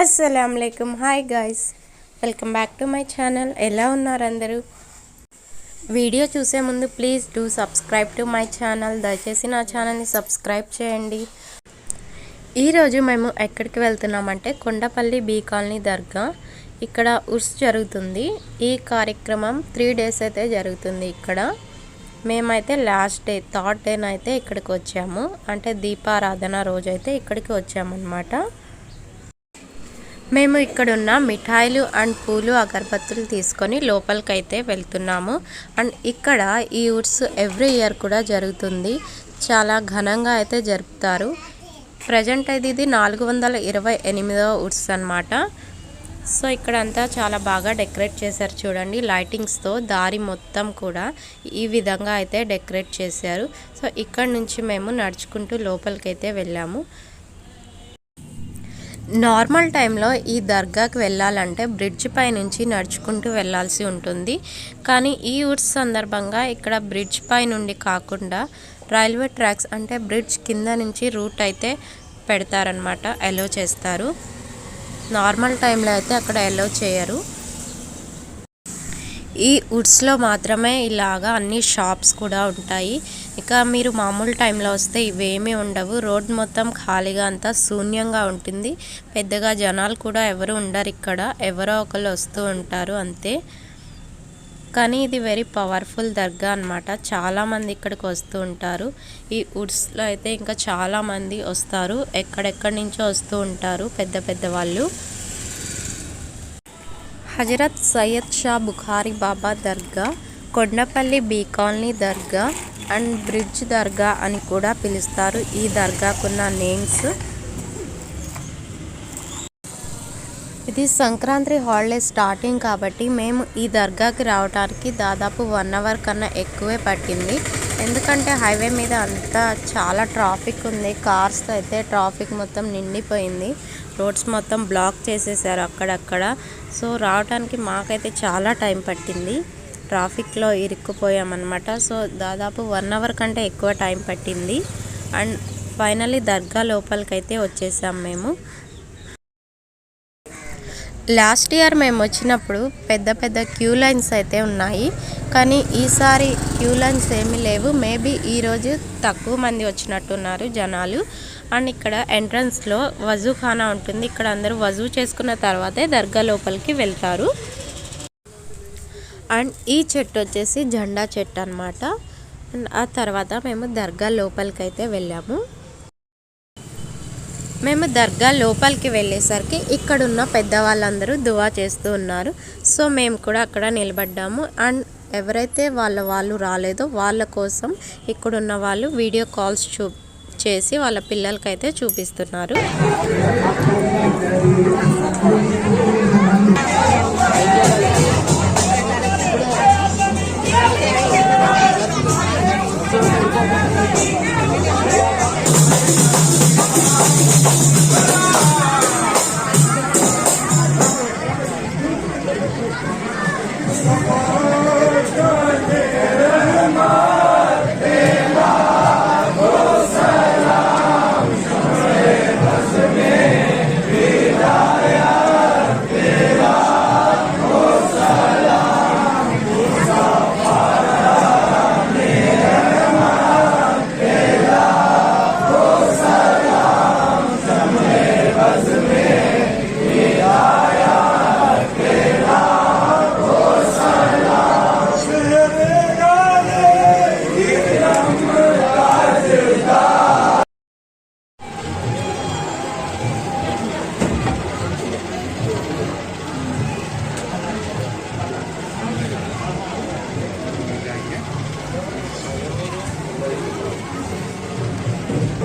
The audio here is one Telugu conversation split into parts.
అస్సలంకం hi guys. Welcome back to my channel. ఎలా ఉన్నారు అందరూ? వీడియో చూసే ముందు please do subscribe to my channel. దయచేసి నా ఛానల్ని సబ్స్క్రైబ్ చేయండి. ఈరోజు మేము ఎక్కడికి వెళ్తున్నామంటే కొండపల్లి బీ కాలనీ దర్గా. ఇక్కడ ఉర్స్ జరుగుతుంది. ఈ కార్యక్రమం త్రీ డేస్ అయితే జరుగుతుంది ఇక్కడ. మేమైతే లాస్ట్ డే థర్డ్ డేనైతే ఇక్కడికి వచ్చాము. అంటే దీపారాధన రోజు అయితే ఇక్కడికి వచ్చామన్నమాట. మేము ఇక్కడున్న మిఠాయిలు అండ్ పూలు అగరబత్తులు తీసుకొని లోపలికి అయితే వెళ్తున్నాము. అండ్ ఇక్కడ ఈ ఉడ్స్ ఎవ్రీ ఇయర్ కూడా జరుగుతుంది. చాలా ఘనంగా అయితే జరుపుతారు. ప్రజెంట్ అయితే ఇది నాలుగు వందల ఇరవై ఎనిమిదవ ఉడ్స్ అనమాట సో ఇక్కడ అంతా చాలా బాగా డెకరేట్ చేశారు చూడండి. లైటింగ్స్తో దారి మొత్తం కూడా ఈ విధంగా అయితే డెకరేట్ చేశారు. సో ఇక్కడ నుంచి మేము నడుచుకుంటూ లోపలికి అయితే వెళ్ళాము. నార్మల్ టైంలో ఈ దర్గాకి వెళ్ళాలంటే బ్రిడ్జ్ పై నుంచి నడుచుకుంటూ వెళ్ళాల్సి ఉంటుంది. కానీ ఈ ఉర్స్ సందర్భంగా ఇక్కడ బ్రిడ్జ్ పై నుండి కాకుండా రైల్వే ట్రాక్స్ అంటే బ్రిడ్జ్ కింద నుంచి రూట్ అయితే పెడతారనమాట అలో చేస్తారు. నార్మల్ టైంలో అయితే అక్కడ అలో చేయరు. ఈ ఉడ్స్లో మాత్రమే ఇలాగా అన్ని షాప్స్ కూడా ఉంటాయి. ఇక మీరు మామూలు టైంలో వస్తే ఇవేమీ ఉండవు. రోడ్ మొత్తం ఖాళీగా అంతా శూన్యంగా ఉంటుంది. పెద్దగా జనాలు కూడా ఎవరు ఉండరు ఇక్కడ. ఎవరో ఒకరు వస్తూ ఉంటారు అంతే. కానీ ఇది వెరీ పవర్ఫుల్ దర్గా అనమాట చాలామంది ఇక్కడికి వస్తూ ఉంటారు. ఈ వుడ్స్లో అయితే ఇంకా చాలామంది వస్తారు. ఎక్కడెక్కడి నుంచో వస్తూ ఉంటారు పెద్ద పెద్ద వాళ్ళు. Hazrat Syed Shah Bukhari Baba Dargah Kondapalli B colony Dargah and bridge Dargah అని కూడా పిలుస్తారు. ఈ దర్గాకున్న నేమ్స్ ఇది సంక్రాంతి హాలిడే స్టార్టింగ్ కాబట్టి మేము ఈ దర్గాకి రావడానికి దాదాపు వన్ అవర్ కన్నా ఎక్కువే పట్టింది. ఎందుకంటే హైవే మీద అంతా చాలా ట్రాఫిక్ ఉంది. కార్స్ అయితే ట్రాఫిక్ మొత్తం నిండిపోయింది. రోడ్స్ మొత్తం బ్లాక్ చేసేసారు అక్కడక్కడ. సో రావడానికి మాకైతే చాలా టైం పట్టింది. ట్రాఫిక్లో ఇరుక్కుపోయామన్నమాట. సో దాదాపు వన్ అవర్ కంటే ఎక్కువ టైం పట్టింది. అండ్ ఫైనల్లీ దర్గా లోపలికైతే వచ్చేసాం మేము. లాస్ట్ ఇయర్ మేము వచ్చినప్పుడు పెద్ద పెద్ద క్యూ లైన్స్ అయితే ఉన్నాయి. కానీ ఈసారి క్యూ లైన్స్ ఏమీ లేవు. మేబీ ఈరోజు తక్కువ మంది వచ్చినట్టున్నారు జనాలు. అండ్ ఇక్కడ ఎంట్రన్స్లో వజూ ఖానా ఉంటుంది. ఇక్కడ అందరూ వజూ చేసుకున్న తర్వాతే దర్గా లోపలికి వెళ్తారు. అండ్ ఈ చెట్టు వచ్చేసి జెండా చెట్టు అనమాట అండ్ ఆ తర్వాత మేము దర్గా లోపలికి అయితే వెళ్ళాము. మేము దర్గా లోపలికి వెళ్ళేసరికి ఇక్కడున్న పెద్దవాళ్ళందరూ దువా చేస్తూ ఉన్నారు. సో మేము కూడా అక్కడ నిలబడ్డాము. అండ్ ఎవరైతే వాళ్ళ వాళ్ళు రాలేదో వాళ్ళ కోసం ఇక్కడున్న వాళ్ళు వీడియో కాల్స్ చూ చేసి వాళ్ళ పిల్లలకైతే చూపిస్తున్నారు.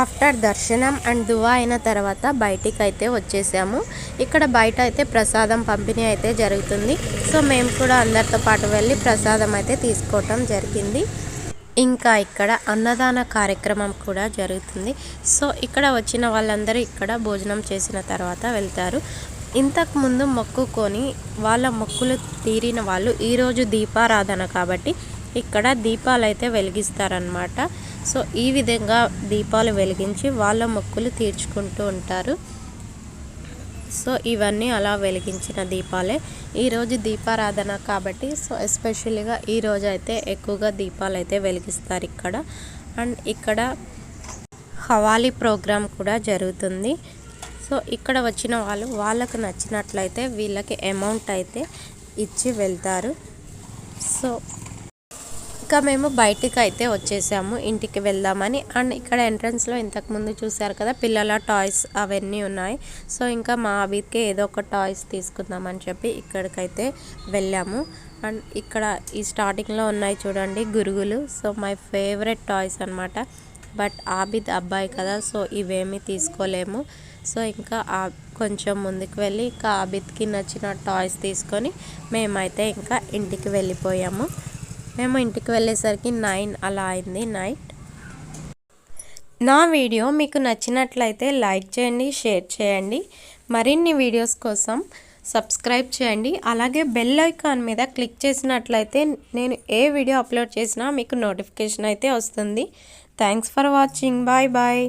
ఆఫ్టర్ దర్శనం అండ్ దువా అయిన తర్వాత బయటికి అయితే వచ్చేసాము. ఇక్కడ బయట అయితే ప్రసాదం పంపిణీ అయితే జరుగుతుంది. సో మేము కూడా అందరితో పాటు వెళ్ళి ప్రసాదం అయితే తీసుకోవటం జరిగింది. ఇంకా ఇక్కడ అన్నదాన కార్యక్రమం కూడా జరుగుతుంది. సో ఇక్కడ వచ్చిన వాళ్ళందరూ ఇక్కడ భోజనం చేసిన తర్వాత వెళ్తారు. ఇంతకుముందు మొక్కుకొని వాళ్ళ మొక్కులు తీరిన వాళ్ళు ఈరోజు దీపారాధన కాబట్టి ఇక్కడ దీపాలు అయితే వెలిగిస్తారనమాట సో ఈ విధంగా దీపాలు వెలిగించి వాళ్ళ మొక్కులు తీర్చుకుంటూ ఉంటారు. సో ఇవన్నీ అలా వెలిగించిన దీపాలే. ఈరోజు దీపారాధన కాబట్టి సో ఎస్పెషల్గా ఈరోజు అయితే ఎక్కువగా దీపాలు అయితే వెలిగిస్తారు ఇక్కడ. అండ్ ఇక్కడ హవాలీ ప్రోగ్రాం కూడా జరుగుతుంది. సో ఇక్కడ వచ్చిన వాళ్ళు వాళ్ళకు నచ్చినట్లయితే వీళ్ళకి అమౌంట్ అయితే ఇచ్చి వెళ్తారు. సో ఇంకా మేము బయటికి అయితే వచ్చేసాము. ఇంటికి వెళ్దామని అండ్ ఇక్కడ ఎంట్రన్స్లో ఇంతకుముందు చూసారు కదా పిల్లల టాయ్స్ అవన్నీ ఉన్నాయి. సో ఇంకా మా అభికి ఏదో ఒక టాయ్స్ తీసుకుందామని చెప్పి ఇక్కడికైతే వెళ్ళాము. అండ్ ఇక్కడ ఈ స్టార్టింగ్లో ఉన్నాయి చూడండి గురుగులు. సో మై ఫేవరెట్ టాయ్స్ అనమాట బట్ ఆబిద్ అబ్బాయి కదా సో ఇవేమీ తీసుకోలేము. సో ఇంకా ఆ కొంచెం ముందుకు వెళ్ళి ఇంకా ఆబిత్కి నచ్చిన టాయ్స్ తీసుకొని మేమైతే ఇంకా ఇంటికి వెళ్ళిపోయాము. మేము ఇంటికి వెళ్ళేసరికి నైన్ అలా అయింది నైట్. నా వీడియో మీకు నచ్చినట్లయితే లైక్ చేయండి షేర్ చేయండి. మరిన్ని వీడియోస్ కోసం సబ్స్క్రైబ్ చేయండి. అలాగే బెల్ ఐకాన్ మీద క్లిక్ చేసినట్లయితే నేను ఏ వీడియో అప్లోడ్ చేసినా మీకు నోటిఫికేషన్ అయితే వస్తుంది. Thanks for watching. Bye bye.